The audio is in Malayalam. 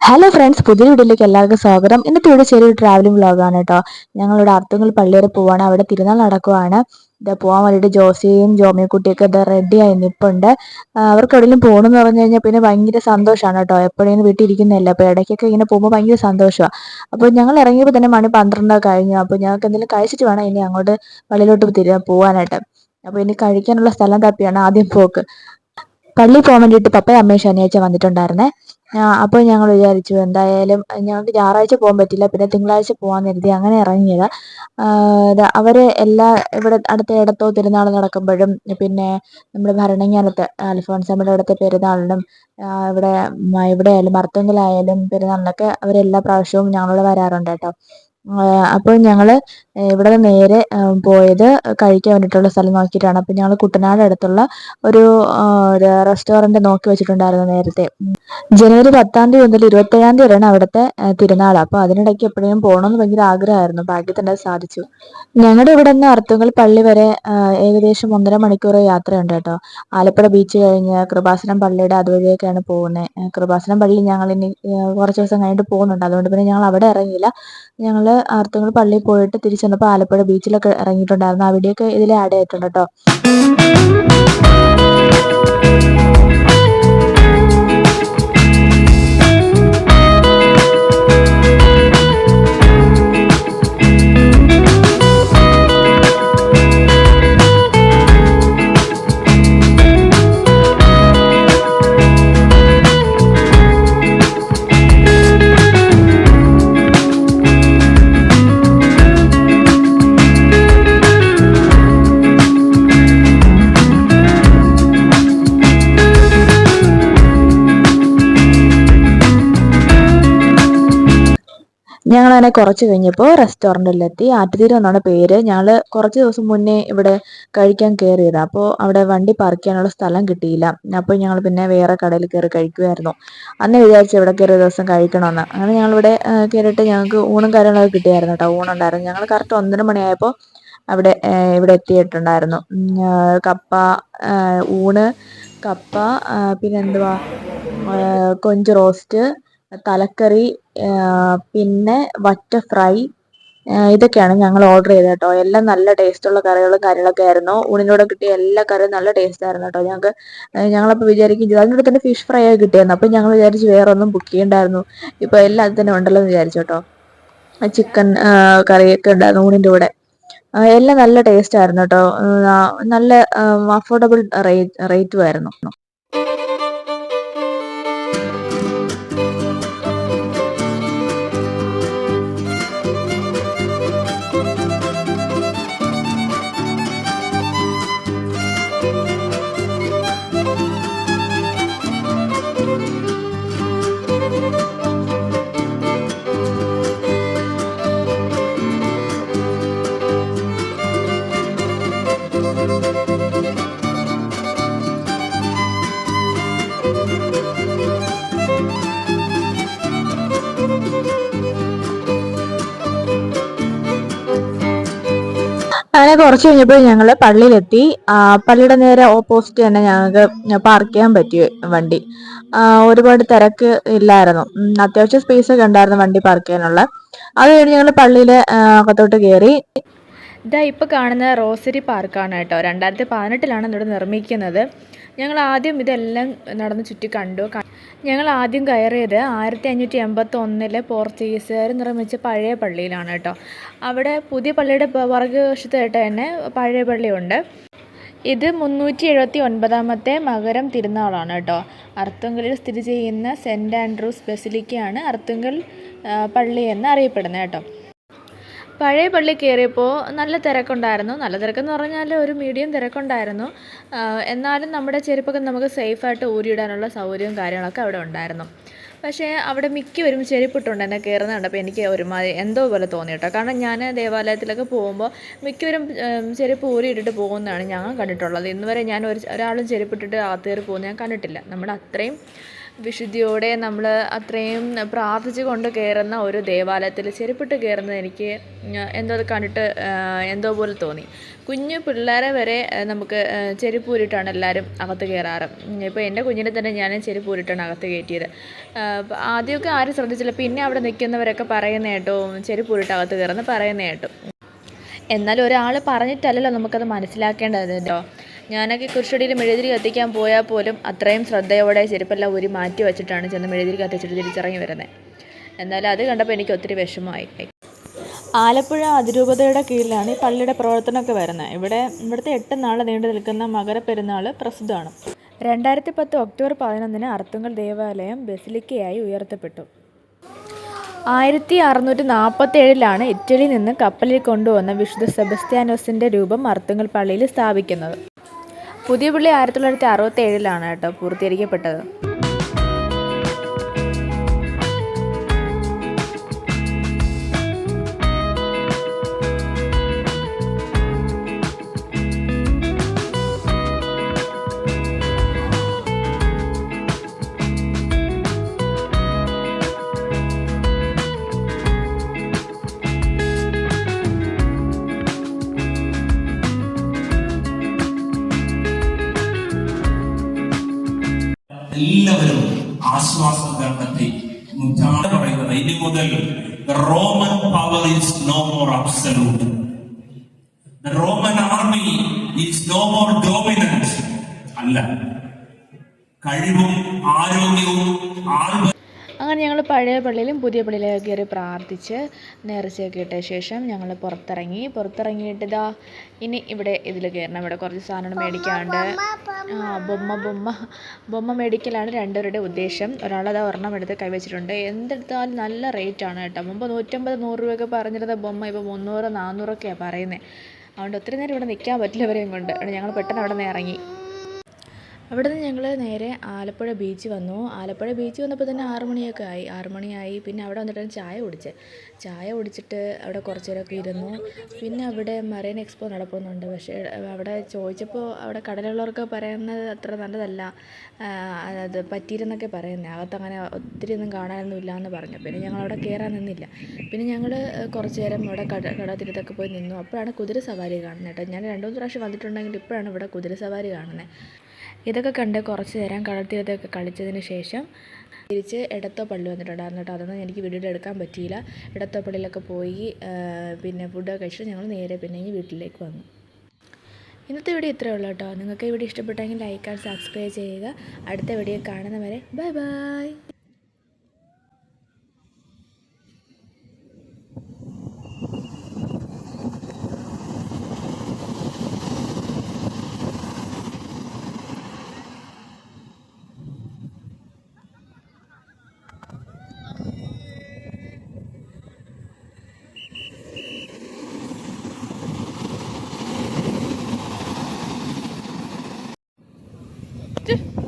ഹലോ ഫ്രണ്ട്സ് പുതിയ വീഡിയോയിലേക്ക് എല്ലാവർക്കും സ്വാഗതം. ഇന്നത്തെ ഇവിടെ ചെറിയൊരു ട്രാവലിംഗ് വ്ളോഗാണ് കേട്ടോ. ഞങ്ങളിവിടെ അർത്തുങ്കൽ പള്ളി വരെ പോവാണ്. അവിടെ തിരുനാൾ നടക്കുവാണ്. ഇത് പോകാൻ വേണ്ടിയിട്ട് ജോസിയും ജോമിയക്കുട്ടിയൊക്കെ ഇത് റെഡി ആയി നിൽപ്പുണ്ട് അവർക്ക് എവിടെയെങ്കിലും പോകണമെന്ന് പറഞ്ഞു കഴിഞ്ഞാൽ പിന്നെ ഭയങ്കര സന്തോഷമാണ് കേട്ടോ. എപ്പോഴേലും വീട്ടിൽ ഇരിക്കുന്നതല്ല? അപ്പോൾ ഇടയ്ക്കൊക്കെ ഇങ്ങനെ പോകുമ്പോൾ ഭയങ്കര സന്തോഷമാണ് അപ്പോൾ ഞങ്ങൾ ഇറങ്ങിയപ്പോൾ തന്നെ മണി പന്ത്രണ്ടൊക്കെ കഴിഞ്ഞു. അപ്പോൾ ഞങ്ങൾക്ക് എന്തെങ്കിലും കഴിച്ചിട്ട് വേണം ഇനി അങ്ങോട്ട് പള്ളിയിലോട്ട് തിരികെ പോകാനായിട്ട് അപ്പോൾ ഇനി കഴിക്കാനുള്ള സ്ഥലം തപ്പിയാണ് ആദ്യം പോക്ക്. പള്ളി പോകാൻ വേണ്ടിയിട്ട് പപ്പയും അമ്മയും ശനിയാഴ്ച വന്നിട്ടുണ്ടായിരുന്നേ. അപ്പോൾ ഞങ്ങൾ വിചാരിച്ചു എന്തായാലും ഞങ്ങൾക്ക് ഞായറാഴ്ച പോകാൻ പറ്റില്ല പിന്നെ തിങ്കളാഴ്ച പോകാൻ കരുതി അങ്ങനെ ഇറങ്ങിയത്. അവർ എല്ലാ ഇവിടെ അടുത്ത ഇടത്തോ തിരുനാൾ നടക്കുമ്പോഴും പിന്നെ നമ്മുടെ ഭരണങ്ങാനത്ത് അൽഫോൺസമ്മയുടെ അവിടുത്തെ പെരുന്നാളിനും ഇവിടെ ഇവിടെ ആയാലും മർത്തങ്കിലായാലും പെരുന്നാളിനൊക്കെ അവരെല്ലാ പ്രാവശ്യവും ഞങ്ങളോട് വരാറുണ്ട് കേട്ടോ. അപ്പോൾ ഞങ്ങൾ ഇവിടെ നേരെ പോയത് കഴിക്കാൻ വേണ്ടിയിട്ടുള്ള സ്ഥലം നോക്കിയിട്ടാണ്. അപ്പോൾ ഞങ്ങൾ കുട്ടനാട് അടുത്തുള്ള ഒരു റെസ്റ്റോറന്റ് നോക്കി വെച്ചിട്ടുണ്ടായിരുന്നു നേരത്തെ. ജനുവരി പത്താം തീയതി മുതൽ ഇരുപത്തേഴാം തീയതി വരെയാണ് അവിടുത്തെ തിരുനാൾ. അപ്പോൾ അതിനിടയ്ക്ക് എപ്പോഴും പോകണമെന്ന് ഭയങ്കര ആഗ്രഹമായിരുന്നു. ഭാഗ്യത്തിന്റെ സാധിച്ചു. ഞങ്ങളുടെ ഇവിടെ നിന്ന് അർത്തുങ്കൽ പള്ളി വരെ ഏകദേശം ഒന്നര മണിക്കൂർ യാത്രയുണ്ട് കേട്ടോ. ആലപ്പുഴ ബീച്ച് കഴിഞ്ഞ് കൃപാസനം പള്ളിയുടെ അതുവഴിയൊക്കെയാണ് പോകുന്നത് കൃപാസനം പള്ളി ഞങ്ങൾ ഇനി കുറച്ച് ദിവസം കഴിഞ്ഞിട്ട് പോകുന്നുണ്ട്. അതുകൊണ്ട് പിന്നെ ഞങ്ങൾ അവിടെ ഇറങ്ങിയില്ല. ഞങ്ങൾ ആർത്തുങ്കൽ പള്ളിയിൽ പോയിട്ട് തിരിച്ചു വന്നപ്പോൾ ആലപ്പുഴ ബീച്ചിലൊക്കെ ഇറങ്ങിയിട്ടുണ്ടായിരുന്നു. ആ വീഡിയോ ഒക്കെ ഇതിൽ ആഡ് ആയിട്ടുണ്ട് കേട്ടോ. അങ്ങനെ കുറച്ച് കഴിഞ്ഞപ്പോൾ റെസ്റ്റോറന്റിലെത്തി ആറ്റുതീരം എന്നാണ് പേര്. ഞങ്ങൾ കുറച്ച് ദിവസം മുന്നേ ഇവിടെ കഴിക്കാൻ കയറിയതാണ് അപ്പോൾ അവിടെ വണ്ടി പാർക്ക് ചെയ്യാനുള്ള സ്ഥലം കിട്ടിയില്ല. അപ്പോൾ ഞങ്ങൾ പിന്നെ വേറെ കടയിൽ കയറി കഴിക്കുമായിരുന്നു അന്ന് വിചാരിച്ചു ഇവിടെ കയറി ദിവസം കഴിക്കണമെന്ന് അങ്ങനെ ഞങ്ങളിവിടെ കയറിയിട്ട് ഞങ്ങൾക്ക് ഊണും കാര്യങ്ങളൊക്കെ കിട്ടിയായിരുന്നു കേട്ടോ ഊണുണ്ടായിരുന്നു ഞങ്ങൾ കറക്റ്റ് ഒന്നര മണിയായപ്പോൾ അവിടെ ഇവിടെ എത്തിയിട്ടുണ്ടായിരുന്നു. കപ്പ ഊണ് കപ്പ പിന്നെന്തുവാ കൊഞ്ച് റോസ്റ്റ് തലക്കറി പിന്നെ വറ്റ ഫ്രൈ ഇതൊക്കെയാണ് ഞങ്ങൾ ഓർഡർ ചെയ്തത് കേട്ടോ. എല്ലാം നല്ല ടേസ്റ്റ് ഉള്ള കറികളും കാര്യങ്ങളൊക്കെ ആയിരുന്നു. ഊണിനോട് കിട്ടിയ എല്ലാ കറിയും നല്ല ടേസ്റ്റ് ആയിരുന്നു കേട്ടോ. ഞങ്ങൾക്ക് ഞങ്ങളപ്പോൾ വിചാരിക്കും അതിന്റെ തന്നെ ഫിഷ് ഫ്രൈ ഒക്കെ കിട്ടിയായിരുന്നു അപ്പോൾ ഞങ്ങൾ വിചാരിച്ച് വേറെ ഒന്നും ബുക്ക് ചെയ്യണ്ടായിരുന്നു. ഇപ്പോൾ എല്ലാം അത് തന്നെ ഉണ്ടല്ലോ എന്ന് വിചാരിച്ചു കേട്ടോ. ചിക്കൻ കറിയൊക്കെ ഉണ്ടായിരുന്നു ഊണിന്റെ കൂടെ. എല്ലാം നല്ല ടേസ്റ്റ് ആയിരുന്നു കേട്ടോ. നല്ല അഫോർഡബിൾ റേറ്റ് റേറ്റും ആയിരുന്നു. അങ്ങനെ കുറച്ച് കഴിഞ്ഞപ്പോൾ ഞങ്ങൾ പള്ളിയിലെത്തി. പള്ളിയുടെ നേരെ ഓപ്പോസിറ്റ് തന്നെ ഞങ്ങൾക്ക് പാർക്ക് ചെയ്യാൻ പറ്റിയ വണ്ടി. ഒരുപാട് തിരക്ക് ഇല്ലായിരുന്നു. അത്യാവശ്യം സ്പേസ് ഒക്കെ ഉണ്ടായിരുന്നു വണ്ടി പാർക്ക് ചെയ്യാനുള്ള. അത് കഴിഞ്ഞ് ഞങ്ങൾ പള്ളിയിലെ അകത്തോട്ട് കയറി ഇതാ ഇപ്പോൾ കാണുന്ന റോസരി പാർക്കാണ് കേട്ടോ. രണ്ടായിരത്തി പതിനെട്ടിലാണ് ഇവിടെ നിർമ്മിക്കുന്നത്. ഞങ്ങൾ ആദ്യം ഇതെല്ലാം നടന്ന് ചുറ്റി കണ്ടു. ഞങ്ങൾ ആദ്യം കയറിയത് ആയിരത്തി അഞ്ഞൂറ്റി എൺപത്തൊന്നിലെ പോർച്ചുഗീസുകാർ നിർമ്മിച്ച പഴയ പള്ളിയിലാണ് കേട്ടോ. അവിടെ പുതിയ പള്ളിയുടെ വർഗവശത്തായിട്ട് തന്നെ പഴയ പള്ളിയുണ്ട്. ഇത് മുന്നൂറ്റി എഴുപത്തി ഒൻപതാമത്തെ മകരം തിരുനാളാണ് കേട്ടോ. അർത്തുങ്കലിൽ സ്ഥിതി ചെയ്യുന്ന സെന്റ് ആൻഡ്രൂസ് ബസിലിക്കയാണ് അർത്തുങ്കൽ പള്ളി എന്ന് അറിയപ്പെടുന്നത് കേട്ടോ. പഴയ പള്ളി കയറിയപ്പോൾ നല്ല തിരക്കുണ്ടായിരുന്നു. നല്ല തിരക്കെന്ന് പറഞ്ഞാൽ ഒരു മീഡിയം തിരക്കുണ്ടായിരുന്നു. എന്നാലും നമ്മുടെ ചെരുപ്പൊക്കെ നമുക്ക് സേഫായിട്ട് ഊരിയിടാനുള്ള സൗകര്യവും കാര്യങ്ങളൊക്കെ അവിടെ ഉണ്ടായിരുന്നു. പക്ഷേ അവിടെ മിക്കവരും ചെരുപ്പിട്ടുണ്ട് എന്നെ കയറുന്ന കണ്ടപ്പോൾ എനിക്ക് ഒരുമാതിരി എന്തോ പോലെ തോന്നി കേട്ടോ. കാരണം ഞാൻ ദേവാലയത്തിലൊക്കെ പോകുമ്പോൾ മിക്കവരും ചെരുപ്പ് ഊരിയിട്ടിട്ട് പോകുന്നതാണ് ഞാൻ കണ്ടിട്ടുള്ളത്. ഇന്നുവരെ ഞാൻ ഒരു ഒരാളും ചെരുപ്പിട്ടിട്ട് ആ കയറി പോകുന്നത് ഞാൻ കണ്ടിട്ടില്ല. നമ്മുടെ അത്രയും വിശുദ്ധിയോടെ നമ്മൾ അത്രയും പ്രാർത്ഥിച്ചു കൊണ്ട് കയറുന്ന ഒരു ദേവാലയത്തിൽ ചെരുപ്പിട്ട് കയറുന്നത് എനിക്ക് എന്തോ കണ്ടിട്ട് എന്തോ പോലെ തോന്നി. കുഞ്ഞു പിള്ളേരെ വരെ നമുക്ക് ചെരുപ്പ് ഊരിയിട്ടാണ് എല്ലാവരും അകത്ത് കയറാറ്. ഇപ്പോൾ എന്റെ കുഞ്ഞിനെ തന്നെ ഞാൻ ചെരുപ്പ് ഊരിയിട്ടാണ് അകത്ത് കയറ്റിയത്. ആദ്യമൊക്കെ ആരും ശ്രദ്ധിച്ചില്ല. പിന്നെ അവിടെ നിൽക്കുന്നവരൊക്കെ പറയുന്ന കേട്ടോ ചെരുപ്പ് ഊരിയിട്ട് അകത്ത് കയറുന്ന പറയുന്ന കേട്ടോ. എന്നാൽ ഒരാൾ പറഞ്ഞിട്ടല്ലല്ലോ നമുക്കത് മനസ്സിലാക്കേണ്ടത് ഞാനൊക്കെ കുരിശടിയിൽ മെഴുതിരി കത്തിക്കാൻ പോയാൽ പോലും അത്രയും ശ്രദ്ധയോടെ ചെരുപ്പെല്ലാം ഒരു മാറ്റി വെച്ചിട്ടാണ് ചെന്ന് മെഴുതിരി കത്തിച്ചിട്ട് തിരിച്ചിറങ്ങി വരുന്നത് എന്നാലും അത് കണ്ടപ്പോൾ എനിക്ക് ഒത്തിരി വിഷമമായി. ആലപ്പുഴ അതിരൂപതയുടെ കീഴിലാണ് ഈ പള്ളിയുടെ പ്രവർത്തനമൊക്കെ വരുന്നത്. ഇവിടെ ഇവിടുത്തെ എട്ട് നാൾ നീണ്ടു നിൽക്കുന്ന മകരപ്പെരുന്നാൾ പ്രസിദ്ധമാണ്. രണ്ടായിരത്തി പത്ത് ഒക്ടോബർ പതിനൊന്നിന് അർത്തുങ്കൽ ദേവാലയം ബസിലിക്കയായി ഉയർത്തപ്പെട്ടു. ആയിരത്തി അറുന്നൂറ്റി നാൽപ്പത്തി ഏഴിലാണ് ഇറ്റലിയിൽ നിന്ന് കപ്പലിൽ കൊണ്ടുവന്ന വിശുദ്ധ സെബസ്ത്യാനോസിന്റെ രൂപം അർത്തുങ്കൽ പള്ളിയിൽ സ്ഥാപിക്കുന്നത്. പുതിയ പുള്ളി ആയിരത്തി തൊള്ളായിരത്തി അറുപത്തി ഏഴിലാണ് കേട്ടോ പൂർത്തീകരിക്കപ്പെട്ടത്. Roman power is no more absolute Roman army is no more dominant അല്ല. കഴിവും ആരോഗ്യവും ആൾബ അങ്ങനെ ഞങ്ങൾ പഴയ പള്ളിയിലും പുതിയ പള്ളിയിലും കയറി പ്രാർത്ഥിച്ച് നേർച്ചയൊക്കെ ഇട്ട ശേഷം ഞങ്ങൾ പുറത്തിറങ്ങി. പുറത്തിറങ്ങിയിട്ട് ഇതാ ഇനി ഇവിടെ ഇതിൽ കയറണം. ഇവിടെ കുറച്ച് സാധനങ്ങൾ മേടിക്കാണ്ട് ആ ബൊമ്മ ബൊമ്മ. ബൊമ്മ മേടിക്കലാണ് രണ്ടുപേരുടെ ഉദ്ദേശം. ഒരാളത് ഒരെണ്ണം എടുത്ത് കൈവച്ചിട്ടുണ്ട് എന്തെടുത്താലും നല്ല റേറ്റാണ് കേട്ടോ. മുമ്പ് നൂറ്റമ്പത് നൂറ് രൂപയൊക്കെ പറഞ്ഞിരുന്ന ബൊമ്മ ഇപ്പോൾ മുന്നൂറ് നാന്നൂറൊക്കെയാണ് പറയുന്നത് അതുകൊണ്ട് ഒത്തിരി നേരം ഇവിടെ നിൽക്കാൻ പറ്റില്ല ഇവരെയും കൊണ്ട്. ഞങ്ങൾ പെട്ടെന്ന് അവിടെ നിന്ന് ഇറങ്ങി. അവിടെ നിന്ന് ഞങ്ങൾ നേരെ ആലപ്പുഴ ബീച്ച് വന്നു. ആലപ്പുഴ ബീച്ച് വന്നപ്പോൾ തന്നെ ആറു മണിയൊക്കെ ആയി. ആറു മണിയായി. പിന്നെ അവിടെ വന്നിട്ടാണ് ചായ കുടിച്ചത് ചായ കുടിച്ചിട്ട് അവിടെ കുറച്ച് നേരമൊക്കെ ഇരുന്നു. പിന്നെ അവിടെ മറൈൻ എക്സ്പോ നടക്കുന്നുണ്ട്. പക്ഷേ അവിടെ ചോദിച്ചപ്പോൾ അവിടെ കടലുള്ളവർക്ക് പറയുന്നത് അത്ര നല്ലതല്ല. അത് പറ്റിയിരുന്നൊക്കെ പറയുന്നത് അകത്ത് അങ്ങനെ ഒത്തിരി ഒന്നും കാണാനൊന്നും ഇല്ല എന്ന് പറഞ്ഞു. പിന്നെ ഞങ്ങൾ അവിടെ കയറാൻ നിന്നില്ല. പിന്നെ ഞങ്ങൾ കുറച്ച് നേരം അവിടെ കട കടത്തിരത്തൊക്കെ പോയി നിന്നു. അപ്പോഴാണ് കുതിര സവാരി കാണുന്നത് കേട്ടോ. ഞാൻ രണ്ട് മൂന്ന് പ്രാവശ്യം വന്നിട്ടുണ്ടെങ്കിൽ ഇപ്പോഴാണ് ഇവിടെ കുതിര സവാരി കാണുന്നത് ഇതൊക്കെ കണ്ട് കുറച്ച് നേരം കടൽത്തീരത്തൊക്കെ കളിച്ചതിന് ശേഷം തിരിച്ച് പള്ളി വന്നിട്ടുണ്ടായിരുന്നു കേട്ടോ. അതൊന്നും എനിക്ക് വീഡിയോ എടുക്കാൻ പറ്റിയില്ല. എടത്തോ പള്ളിയിലൊക്കെ പോയി പിന്നെ ഫുഡൊക്കെ കഴിച്ചിട്ട് ഞങ്ങൾ നേരെ പിന്നെ ഈ വീട്ടിലേക്ക് വന്നു. ഇന്നത്തെ വീഡിയോ ഇത്രയേ ഉള്ളൂ കേട്ടോ. നിങ്ങൾക്ക് ഈ വീഡിയോ ഇഷ്ടപ്പെട്ടെങ്കിൽ ലൈക്ക് ആൻഡ് സബ്സ്ക്രൈബ് ചെയ്യുക. അടുത്ത വീഡിയോ കാണുന്നവരെ ബൈ ബൈ good.